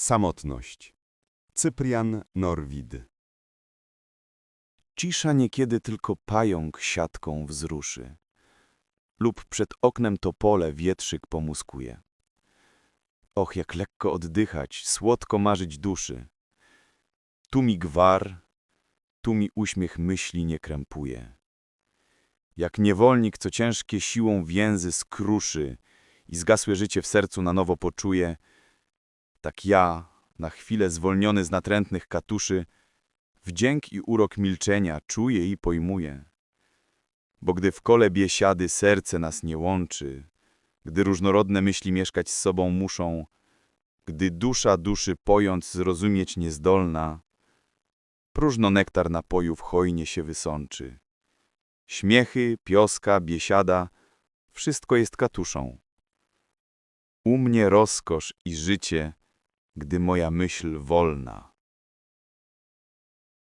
Samotność. Cyprian Norwid. Cisza niekiedy tylko pająk siatką wzruszy. Lub przed oknem topole wietrzyk pomuskuje. Och, jak lekko oddychać, słodko marzyć duszy. Tu mi gwar, tu mi uśmiech myśli nie krępuje. Jak niewolnik, co ciężkie siłą więzy skruszy i zgasłe życie w sercu na nowo poczuje, tak ja, na chwilę zwolniony z natrętnych katuszy, wdzięk i urok milczenia czuję i pojmuję. Bo gdy w kole biesiady serce nas nie łączy, gdy różnorodne myśli mieszkać z sobą muszą, gdy dusza duszy pojąc zrozumieć niezdolna, próżno nektar napojów hojnie się wysączy. Śmiechy, pioska, biesiada, wszystko jest katuszą. U mnie rozkosz i życie, gdy moja myśl wolna.